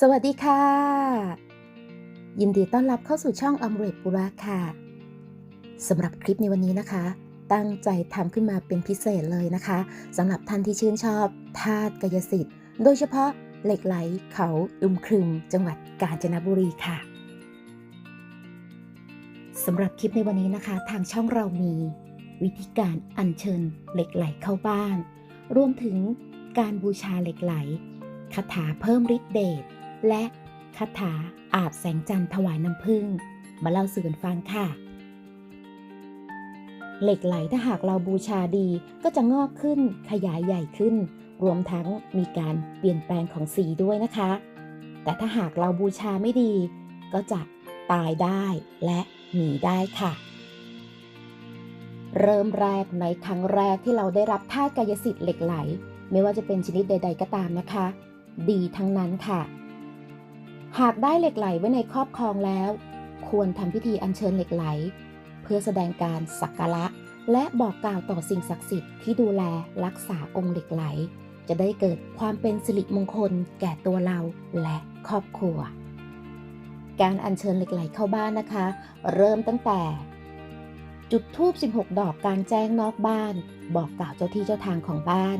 สวัสดีค่ะ ยินดีต้อนรับเข้าสู่ช่องอมเรตปุระค่ะสำหรับคลิปในวันนี้นะคะ ตั้งใจทำขึ้นมาเป็นพิเศษเลยนะคะสำหรับท่านที่ชื่นชอบธาตุกายสิทธิ์ โดยเฉพาะเหล็กไหลเขาอึมครึม จังหวัดกาญจนบุรีค่ะสำหรับคลิปในวันนี้นะคะ ทางช่องเรามีวิธีการอัญเชิญเหล็กไหลเข้าบ้าน รวมถึงการบูชาเหล็กไหลคาถาเพิ่มฤทธิ์เดช และคาถาอาบแสงจันทร์ถวายน้ำผึ้งมาเล่าสู่กันฟังค่ะ เหล็กไหลถ้าหากเราบูชาดีก็จะงอกขึ้นขยายใหญ่ขึ้น รวมทั้งมีการเปลี่ยนแปลงของสีด้วยนะคะ แต่ถ้าหากเราบูชาไม่ดี ก็จะตายได้และหนีได้ค่ะ เริ่มแรกในครั้งแรกที่เราได้รับธาตุกายสิทธิ์เหล็กไหล ไม่ว่าจะเป็นชนิดใด ๆ ก็ตามนะคะ ดีทั้งนั้นค่ะ หากได้เหล็กไหลไว้ในครอบครองแล้ว ควรทำพิธีอัญเชิญเหล็กไหล เพื่อแสดงการสักการะ และบอกกล่าวต่อสิ่งศักดิ์สิทธิ์ที่ดูแลรักษาองค์เหล็กไหล จะได้เกิดความเป็นสิริมงคลแก่ตัวเราและครอบครัว การอัญเชิญเหล็กไหลเข้าบ้านนะคะ เริ่มตั้งแต่ จุดทูบ16 ดอกกางแจ้งนอกบ้าน บอกกล่าวเจ้าที่เจ้าทางของบ้าน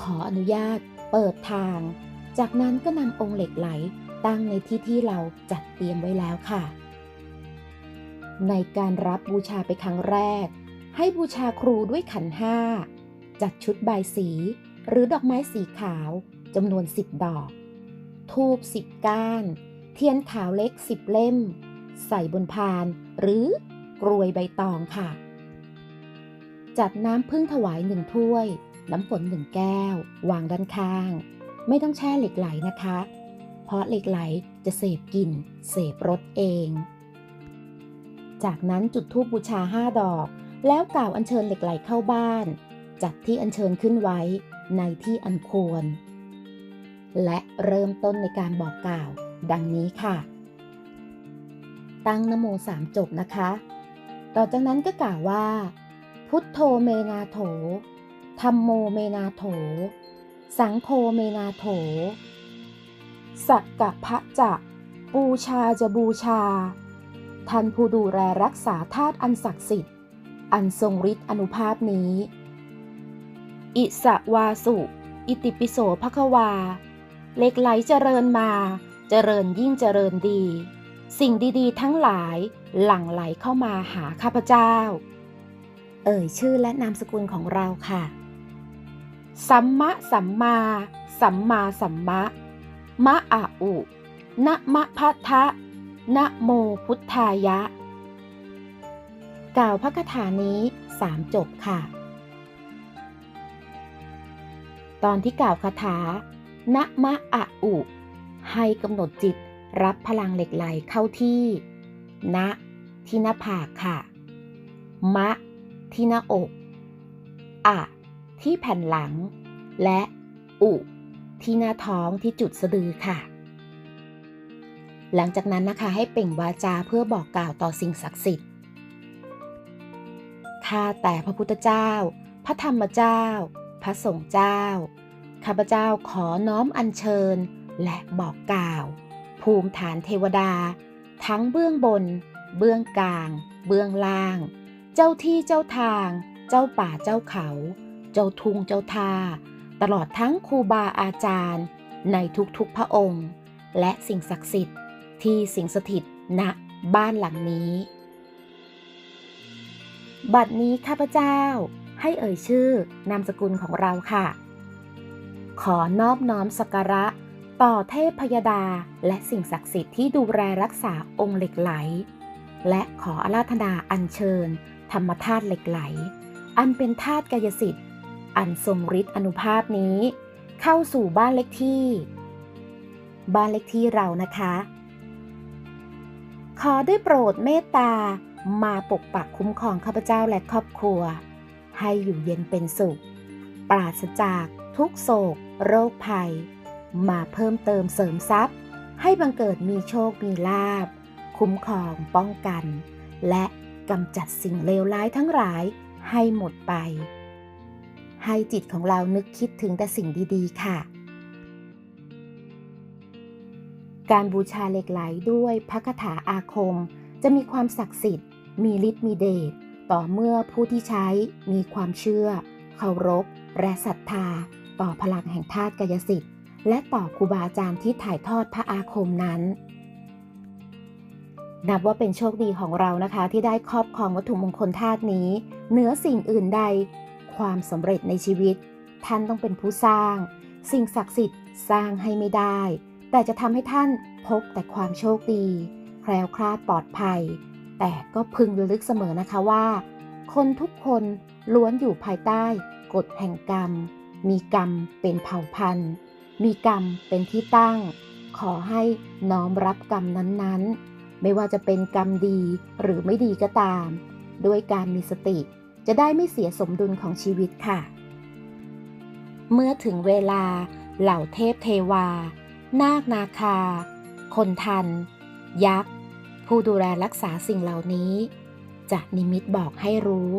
ขออนุญาต เปิดทาง จากนั้นก็นำองค์เหล็กไหล ตั้งในที่ที่เราจัดเตรียมไว้แล้วค่ะ ในการรับบูชาไปครั้งแรก ให้บูชาครูด้วยขันห้า จัดชุดใบสี หรือดอกไม้สีขาวจำนวน10ดอก ทูบ10ก้าน เทียนขาวเล็ก10เล่ม ใส่บนพาน หรือกรวยใบตองค่ะ จัดน้ำพึ่งถวายหนึ่งถ้วย น้ำฝนหนึ่งแก้ว วางด้านข้าง ไม่ต้องแช่เหล็กไหลนะคะาะเหล็กไหลจะเสพกลิ่น เสพรสเอง จากนั้นจุดธูปบูชาห้าดอก แล้วกล่าวอัญเชิญเหล็กไหลเข้าบ้าน จัดที่อัญเชิญขึ้นไว้ในที่อันควร และเริ่มต้นในการบอกกล่าว ดังนี้ค่ะ ตั้งนโมสามจบนะคะ ต่อจากนั้นก็กล่าวว่า พุทโธเมนาโถธรรมโมเมนาโถ สังโฆเมนาโถ สักกะพระจะบูชาจะบูชา ท่านผู้ดูแลรักษาธาตุอันศักดิ์สิทธิ์ อันทรงฤทธิ์อนุภาพนี้ อิสวาสุ อิติปิโสภควา เล็กไหลเจริญมา เจริญยิ่งเจริญดี สิ่งดีๆ ทั้งหลายหลั่งไหลเข้ามาหาข้าพเจ้า เอ่ยชื่อและนามสกุลของเราค่ะ สัมมะสัมมา สัมมาสัมมะมะ อะอุนะมะพัทธะนะโมพุทธายะ กล่าวพระคาถานี้สามจบค่ะ ตอนที่กล่าวคาถา นะมะอะอุ ให้กำหนดจิตรับพลังเหล็กไหลเข้าที่ณที่หน้าผากค่ะ มะ ที่หน้าอก อะ ที่แผ่นหลัง และ อุ ที่หน้าท้องที่จุดสะดือค่ะ หลังจากนั้นนะคะให้เป่งวาจาเพื่อบอกกล่าวต่อสิ่งศักดิ์สิทธิ์ข้าแต่พระพุทธเจ้า พระธรรมเจ้า พระสงฆ์เจ้า ข้าพเจ้าขอน้อมอัญเชิญและบอกกล่าว ภูมิฐานเทวดา ทั้งเบื้องบน เบื้องกลาง เบื้องล่าง เจ้าที่เจ้าทาง เจ้าป่าเจ้าเขา เจ้าทุ่งเจ้าท่า ตลอดทั้งครูบาอาจารย์ ในทุกๆพระองค์ และสิ่งศักดิ์สิทธิ์ที่สิงสถิตณบ้านหลังนี้ บัดนี้ข้าพเจ้าให้เอ่ยชื่อนามสกุลของเราค่ะ ขอนอบน้อมสักการะต่อเทพพยดาและสิ่งศักดิ์สิทธิ์ที่ดูแลรักษาองค์เหล็กไหล และขออาราธนาอัญเชิญ ธรรมธาตุเหล็กไหล อันเป็นธาตุกายสิทธิ์ อันทรงฤทธิ์อนุภาพนี้ เข้าสู่บ้านเล็กที่ บ้านเล็กที่เรานะคะ ขอได้โปรดเมตตามาปกปักคุ้มครองข้าพเจ้าและครอบครัว ให้อยู่เย็นเป็นสุข ปราศจากทุกโศก โรคภัย มาเพิ่มเติมเสริมทรัพย์ ให้บังเกิดมีโชคมีลาบ คุ้มครองป้องกัน และกำจัดสิ่งเลวร้ายทั้งหลายให้หมดไป ให้จิตของเรานึกคิดถึงแต่สิ่งดีๆ ค่ะ การบูชาเหล็กไหลด้วยพระคาถาอาคม จะมีความศักดิ์สิทธิ์ มีฤทธิ์มีเดชต่อเมื่อผู้ที่ใช้มีความเชื่อ เคารพ และศรัทธา ต่อพลังแห่งธาตุกายสิทธิ์ และต่อครูบาอาจารย์ที่ถ่ายทอดพระอาคมนั้นนับว่าเป็นโชคดีของเรานะคะที่ได้ครอบครองวัตถุมงคลธาตุนี้เหนือสิ่งอื่นใด ความสำเร็จในชีวิต ท่านต้องเป็นผู้สร้าง สิ่งศักดิ์สิทธิ์สร้างให้ไม่ได้ แต่จะทำให้ท่านพบแต่ความโชคดี แคล้วคลาดปลอดภัย แต่ก็พึงระลึกเสมอนะคะว่า คนทุกคนล้วนอยู่ภายใต้กฎแห่งกรรม มีกรรมเป็นเผ่าพันธุ์ มีกรรมเป็นที่ตั้ง ขอให้น้อมรับกรรมนั้นๆ ไม่ว่าจะเป็นกรรมดีหรือไม่ดีก็ตาม ด้วยการมีสติ จะได้ไม่เสียสมดุลของชีวิตค่ะ เมื่อถึงเวลาเหล่าเทพเทวา นาคนาคา คนทัน ยักษ์ ผู้ดูแลรักษาสิ่งเหล่านี้ จะนิมิตบอกให้รู้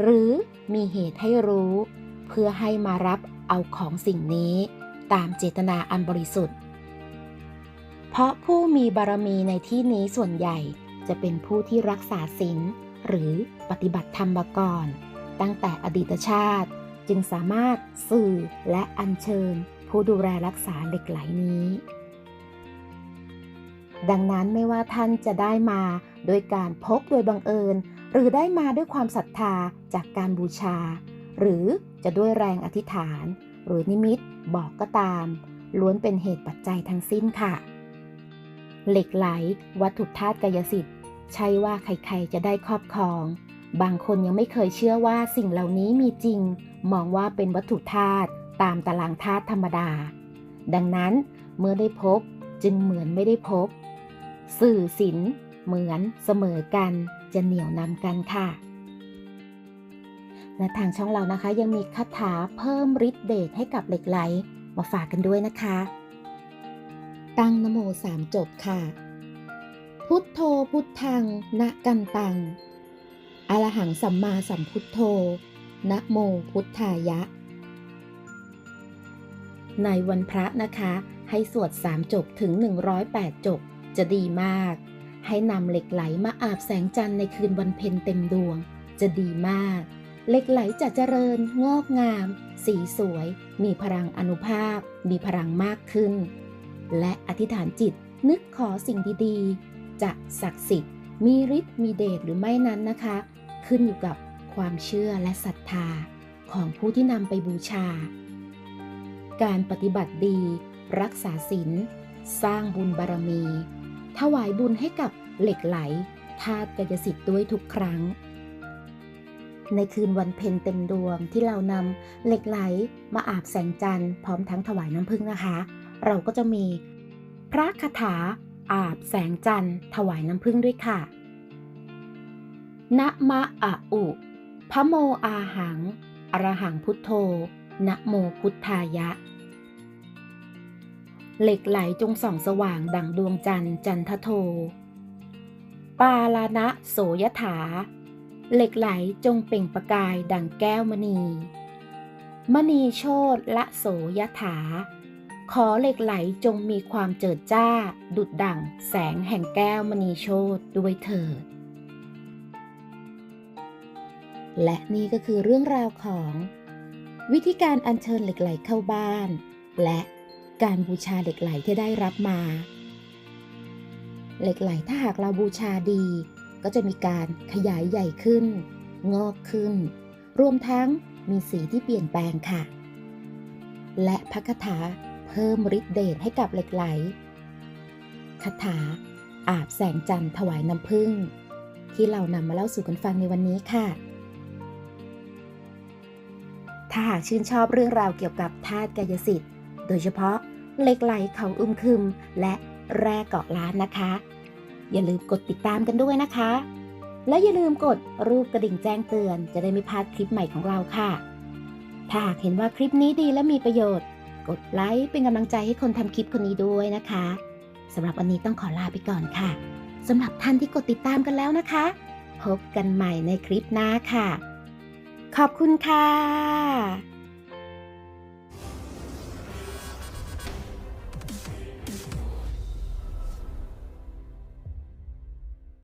หรือมีเหตุให้รู้ เพื่อให้มารับเอาของสิ่งนี้ตามเจตนาอันบริสุทธิ์ เพราะผู้มีบารมีในที่นี้ส่วนใหญ่จะเป็นผู้ที่รักษาศีล หรือปฏิบัติธรรมมาก่อน ตั้งแต่อดีตชาติ จึงสามารถสื่อและอัญเชิญ ผู้ดูแลรักษาเหล็กไหลนี้ ดังนั้นไม่ว่าท่านจะได้มาโดยการพบโดยบังเอิญ หรือได้มาด้วยความศรัทธาจากการบูชา หรือจะด้วยแรงอธิษฐาน หรือนิมิตบอกก็ตาม ล้วนเป็นเหตุปัจจัยทั้งสิ้นค่ะ เหล็กไหล วัตถุธาตุกายสิทธิ ใช่ว่าใครๆจะได้ครอบครอง บางคนยังไม่เคยเชื่อว่าสิ่งเหล่านี้มีจริง มองว่าเป็นวัตถุธาตุตามตารางธาตุธรรมดา ดังนั้นเมื่อได้พบจึงเหมือนไม่ได้พบ สื่อศิลเหมือนเสมอกัน จะเหนี่ยวนำกันค่ะ และทางช่องเรานะคะยังมีคาถาเพิ่มฤทธิ์เดชให้กับเหล็กไหลมาฝากกันด้วยนะคะ ตั้งนโมสามจบค่ะ พุทโธพุทธัง นะกันตัง อรหังสัมมาสัมพุทโธ นะโมพุทธายะ ในวันพระนะคะ ให้สวด3จบถึง 108 จบ จะดีมาก ให้นำเหล็กไหลมาอาบแสงจันทร์ในคืนวันเพ็ญเต็มดวง จะดีมาก เหล็กไหลจะเจริญ งอกงาม สีสวย มีพลังอนุภาพ มีพลังมากขึ้น และอธิษฐานจิตนึกขอสิ่งดีๆ จะศักดิ์สิทธิ์ มีฤทธิ์มีเดชหรือไม่นั้นนะคะ ขึ้นอยู่กับความเชื่อและศรัทธาของผู้ที่นำไปบูชา การปฏิบัติดี รักษาศีลสร้างบุญบารมี ถวายบุญให้กับเหล็กไหลธาตุกายสิทธิ์ด้วยทุกครั้ง ในคืนวันเพ็ญเต็มดวงที่เรานำเหล็กไหลมาอาบแสงจันทร์พร้อมทั้งถวายน้ำผึ้งนะคะ เราก็จะมีพระคาถา อาบแสงจันทร์ถวายน้ำผึ้งด้วยค่ะ นะมะอะอุพระโมอาหัง อรหังพุทโธ นะโมพุทธายะ เหล็กไหลจงส่องสว่างดังดวงจันทร์จันทโท ปาลานะโสยถา เหล็กไหลจงเปล่งประกายดังแก้วมณี มณีโชตละโสยถา ขอเหล็กไหลจงมีความเจิดจ้า ดุดดั่งแสงแห่งแก้วมณีโชตด้วยเถิด และนี่ก็คือเรื่องราวของ วิธีการอัญเชิญเหล็กไหลเข้าบ้าน และการบูชาเหล็กไหลที่ได้รับมา เหล็กไหลถ้าหากเราบูชาดี ก็จะมีการขยายใหญ่ขึ้น งอกขึ้น รวมทั้งมีสีที่เปลี่ยนแปลงค่ะ และพระคาถา เพิ่มฤทธิ์เดชให้กับเหล็กไหลคาถา อาบแสงจันทร์ถวายน้ำผึ้งที่เรานำมาเล่าสู่กันฟังในวันนี้ค่ะ ถ้าหากชื่นชอบเรื่องราวเกี่ยวกับธาตุกายสิทธิ์ โดยเฉพาะเหล็กไหลเขาอึมครึม และแร่เกาะล้านนะคะ อย่าลืมกดติดตามกันด้วยนะคะ และอย่าลืมกดรูปกระดิ่งแจ้งเตือน จะได้ไม่พลาดคลิปใหม่ของเราค่ะ ถ้าหากเห็นว่าคลิปนี้ดีและมีประโยชน์ กดไลค์เป็นกำลังใจให้คนทำคลิปคนนี้ด้วยนะคะสำหรับวันนี้ต้องขอลาไปก่อนค่ะสำหรับท่านที่กดติดตามกันแล้วนะคะ พบกันใหม่ในคลิปหน้าค่ะ ขอบคุณค่ะ